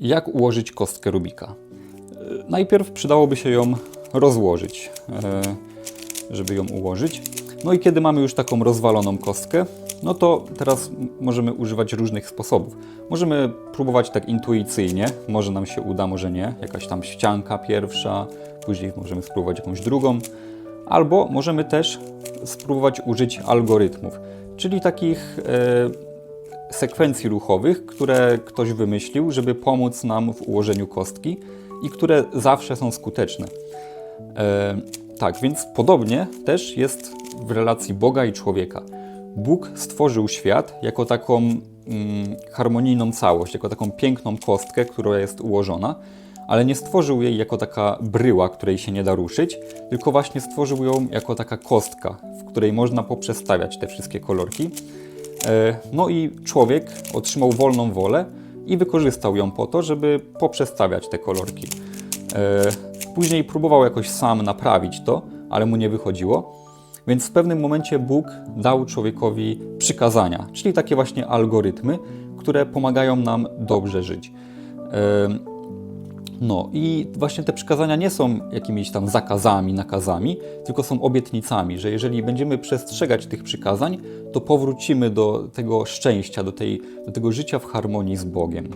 Jak ułożyć kostkę Rubika? E, Najpierw przydałoby się ją rozłożyć, e, żeby ją ułożyć. No i kiedy mamy już taką rozwaloną kostkę, no to teraz możemy używać różnych sposobów. Możemy próbować tak intuicyjnie, może nam się uda, może nie. Jakaś tam ścianka pierwsza, później możemy spróbować jakąś drugą. Albo możemy też spróbować użyć algorytmów, czyli takich e, sekwencji ruchowych, które ktoś wymyślił, żeby pomóc nam w ułożeniu kostki i które zawsze są skuteczne. E, tak, więc podobnie też jest w relacji Boga i człowieka. Bóg stworzył świat jako taką mm, harmonijną całość, jako taką piękną kostkę, która jest ułożona, ale nie stworzył jej jako taka bryła, której się nie da ruszyć, tylko właśnie stworzył ją jako taka kostka, w której można poprzestawiać te wszystkie kolorki. E, No i człowiek otrzymał wolną wolę i wykorzystał ją po to, żeby poprzestawiać te kolorki. E, Później próbował jakoś sam naprawić to, ale mu nie wychodziło. Więc w pewnym momencie Bóg dał człowiekowi przykazania, czyli takie właśnie algorytmy, które pomagają nam dobrze żyć. No i właśnie te przykazania nie są jakimiś tam zakazami, nakazami, tylko są obietnicami, że jeżeli będziemy przestrzegać tych przykazań, to powrócimy do tego szczęścia, do, tej, do tego życia w harmonii z Bogiem.